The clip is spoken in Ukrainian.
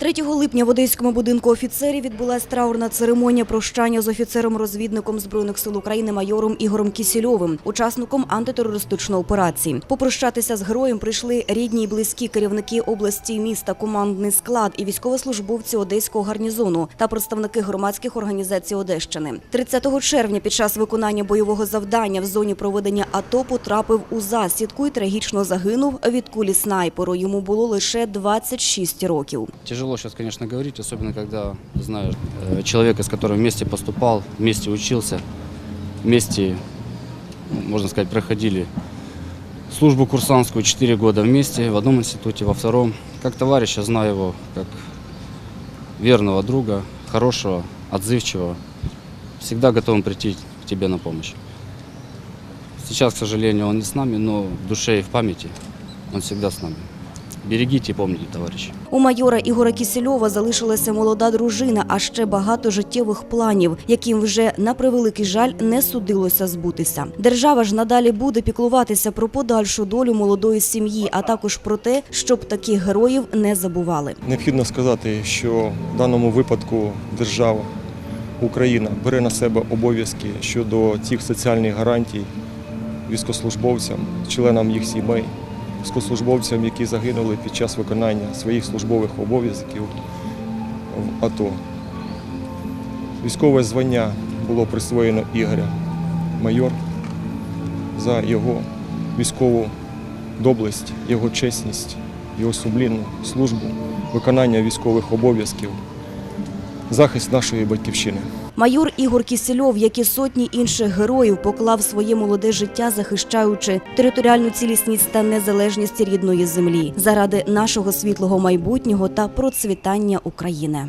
3 липня в Одеському будинку офіцерів відбулася траурна церемонія прощання з офіцером-розвідником Збройних сил України майором Ігорем Кісільовим, учасником антитерористичної операції. Попрощатися з героєм прийшли рідні і близькі керівники області, міста, командний склад і військовослужбовці Одеського гарнізону та представники громадських організацій Одещини. 30 червня під час виконання бойового завдання в зоні проведення АТО потрапив у засідку і трагічно загинув від кулі снайперу. Йому було лише 26 років. Тяжело сейчас, конечно, говорить, особенно когда знаешь э, человека, с которым вместе поступал, вместе учился, вместе, можно сказать, проходили службу курсантскую 4 года вместе в одном институте, во втором. Как товарища знаю его, как верного друга, хорошего, отзывчивого, всегда готовым прийти к тебе на помощь. Сейчас, к сожалению, он не с нами, но в душе и в памяти он всегда с нами. Берегите и помните, товарищи. У майора Ігора Кісельова залишилася молода дружина, а ще багато життєвих планів, яким вже на превеликий жаль не судилося збутися. Держава ж надалі буде піклуватися про подальшу долю молодої сім'ї, а також про те, щоб таких героїв не забували. Необхідно сказати, що в даному випадку держава Україна бере на себе обов'язки щодо цих соціальних гарантій військовослужбовцям, членам їх сімей, військовослужбовцям, які загинули під час виконання своїх службових обов'язків в АТО. Військове звання було присвоєно Ігоря майор за його військову доблесть, його чесність, його сумлінну службу, виконання військових обов'язків, захист нашої батьківщини. Майор Ігор Кісельов, як і сотні інших героїв, поклав своє молоде життя, захищаючи територіальну цілісність та незалежність рідної землі заради нашого світлого майбутнього та процвітання України.